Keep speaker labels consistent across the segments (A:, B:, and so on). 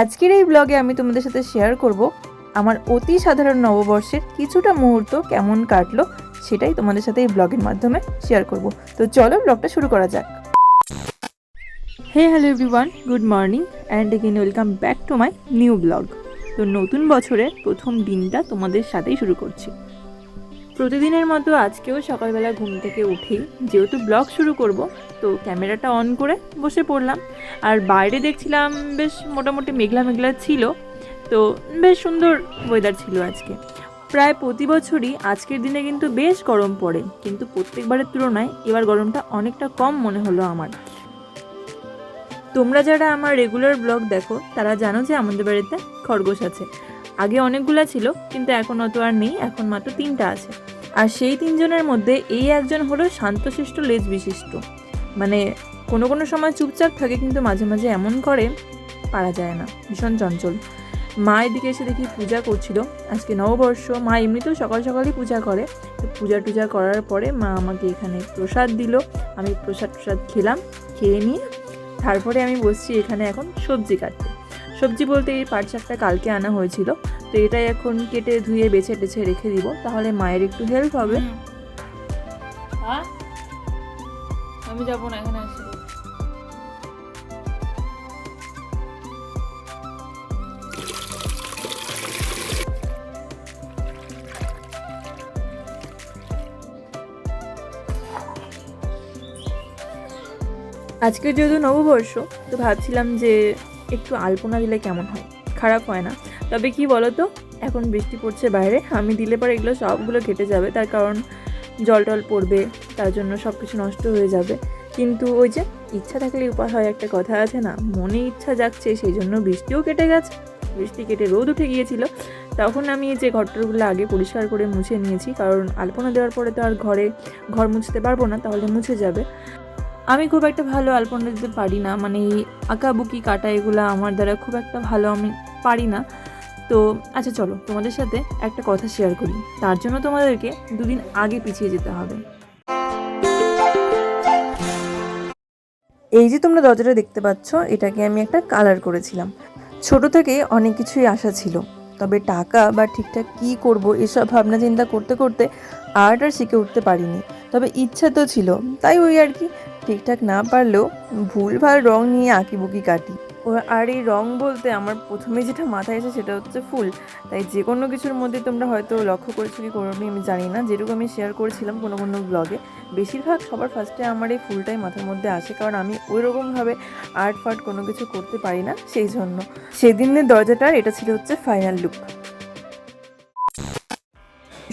A: আজকের এই ব্লগে আমি তোমাদের সাথে শেয়ার করব আমার অতি সাধারণ নববর্ষের কিছুটা মুহূর্ত কেমন কাটলো সেটাই তোমাদের সাথে এই ব্লগের মাধ্যমে শেয়ার করব। তো চলো ব্লগটা শুরু করা যাক। Hey hello everyone good morning and again welcome back to my new blog তো নতুন বছরের প্রথম দিনটা তোমাদের সাথেই শুরু করছি। প্রতিদিনের মতো আজকেও সকালবেলা ঘুম থেকে উঠেই যেহেতু ব্লগ শুরু করব, তো ক্যামেরাটা অন করে বসে পড়লাম। আর বাইরে দেখছিলাম বেশ মোটামুটি মেঘলা মেঘলা ছিল, তো বেশ সুন্দর ওয়েদার ছিল আজকে। প্রায় প্রতি বছরই আজকের দিনে কিন্তু বেশ গরম পড়ে, কিন্তু প্রত্যেকবারের তুলনায় এবার গরমটা অনেকটা কম মনে হলো আমার। তোমরা যারা আমার রেগুলার ব্লগ দেখো, তারা জানো যে আমাদের বাড়িতে খরগোশ আছে। আগে অনেকগুলা ছিল, কিন্তু এখন অত আর নেই, এখন মাত্র তিনটা আছে। আর সেই তিনজনের মধ্যে এই একজন হলো শান্তশিষ্ট লেজ বিশিষ্ট। মানে কোনো কোনো সময় চুপচাপ থাকে কিন্তু মাঝে মাঝে এমন করে, পারা যায় না। ভীষণ চঞ্চল। মা এদিকে এসে দেখি পূজা করছিল। আজকে নববর্ষ, মা এমনিতেও সকাল সকালই পূজা করে। পূজা টুজা করার পরে মা আমাকে এখানে প্রসাদ দিল। আমি প্রসাদ প্রসাদ খেলাম, খেয়ে নিয়ে তারপরে আমি বসছি এখানে এখন সবজি কাটতে। সবজি বলতে এই পাট শাকটা কালকে আনা হয়েছিল। তো এটাই এখন কেটে ধুয়ে বেছে টেছে রেখে দিব। তাহলে মায়ের একটু হেল্প হবে।
B: হ্যাঁ আমি যাব না এখানে আসি।
A: আজকে যেহেতু নববর্ষ তো ভাবছিলাম যে একটু আলপনা দিলে কেমন হয়? খারাপ হয় না। তবে কি বলো তো এখন বৃষ্টি পড়ছে বাইরে, আমি দিলে পরে এগুলো সবগুলো কেটে যাবে। তার কারণ জল টল পড়বে, তার জন্য সব কিছু নষ্ট হয়ে যাবে। কিন্তু ওই যে ইচ্ছা থাকলে উপায় হয় একটা কথা আছে না, মনে ইচ্ছা যাচ্ছে সেই জন্য বৃষ্টিও কেটে গেছে। বৃষ্টি কেটে রোদ উঠে গিয়েছিল। তখন আমি যে ঘরটরগুলো আগে পরিষ্কার করে মুছে নিয়েছি, কারণ আলপনা দেওয়ার পরে তো আর ঘরে ঘর মুছতে পারব না, তাহলে মুছে যাবে। আমি খুব একটা ভালো আলপনা দিতে পারি না। মানে এই আঁকাবুকি কাটা এগুলো আমার দ্বারা খুব একটা ভালো আমি পারি না। তো আচ্ছা চলো, তোমাদের সাথে একটা কথা শেয়ার করি। তার জন্য তোমাদেরকে দুদিন আগে পিছিয়ে যেতে হবে। এই যে তোমরা দরজাটা দেখতে পাচ্ছ, এটাকে আমি একটা কালার করেছিলাম। ছোট থেকে অনেক কিছুই আশা ছিল। তবে টাকা বা ঠিকঠাক কি করব, এসব ভাবনা চিন্তা করতে করতে আর্ট আর শিখে উঠতে পারিনি। তবে ইচ্ছা তো ছিল। তাই ওই আর কি, ঠিকঠাক না পারলেও ভুলভাল রং নিয়ে আঁকিবুকি কাটি। আর এই রং বলতে আমার প্রথমে যেটা মাথায় এসে সেটা হচ্ছে ফুল। তাই যে কোনো কিছুর মধ্যে তোমরা হয়তো লক্ষ্য করেছ কি করোনি আমি জানি না। যেরকম আমি শেয়ার করেছিলাম কোনো কোনো ব্লগে বেশিরভাগ সবার ফার্স্টে আমার এই ফুলটাই মাথার মধ্যে আসে। কারণ আমি ওই রকমভাবে আর্ট ফার্ট কোনো কিছু করতে পারি না, সেই জন্য। সেদিনের দরজাটার এটা ছিল হচ্ছে ফাইনাল লুক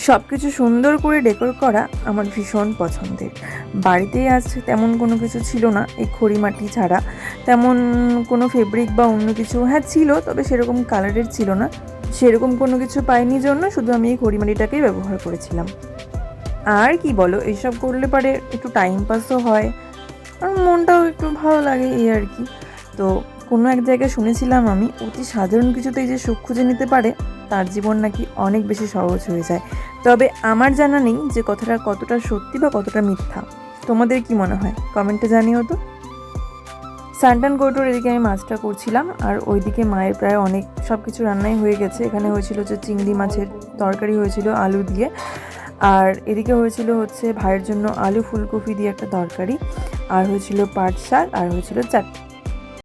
A: সব কিছু সুন্দর করে ডেকোর করা আমার ভীষণ পছন্দের। বাড়িতেই আজ তেমন কোনো কিছু ছিল না, এই খড়ি মাটি ছাড়া। তেমন কোনো ফেব্রিক বা অন্য কিছু হ্যাঁ ছিল, তবে সেরকম কালারের ছিল না। সেরকম কোনো কিছু পাইনি জন্য শুধু আমি এই খড়ি মাটিটাকেই ব্যবহার করেছিলাম। আর কি বলো এইসব করলে পারে একটু টাইম পাসও হয়। আর মনটাও একটু ভালো লাগে এই আর কি। তো কোনো এক জায়গায় শুনেছিলাম আমি, অতি সাধারণ কিছুতেই যে সুখ খুঁজে নিতে পারে তার জীবন নাকি অনেক বেশি সহজ হয়ে যায়। তবে আমার জানা নেই যে কথাটা কতটা সত্যি বা কতটা মিথ্যা। তোমাদের কি মনে হয়? কমেন্টে জানিও তো। স্যান্টান কোটোর এদিকে আমি মাছটা করছিলাম আর ওইদিকে মায়ের প্রায় অনেক সব কিছু রান্নাই হয়ে গেছে। এখানে হয়েছিল যে চিংড়ি মাছের তরকারি হয়েছিল আলু দিয়ে। আর এদিকে হয়েছিল হচ্ছে ভাইয়ের জন্য আলু ফুলকপি দিয়ে একটা তরকারি। আর হয়েছিল পাট শাক আর হয়েছিল চাটনি।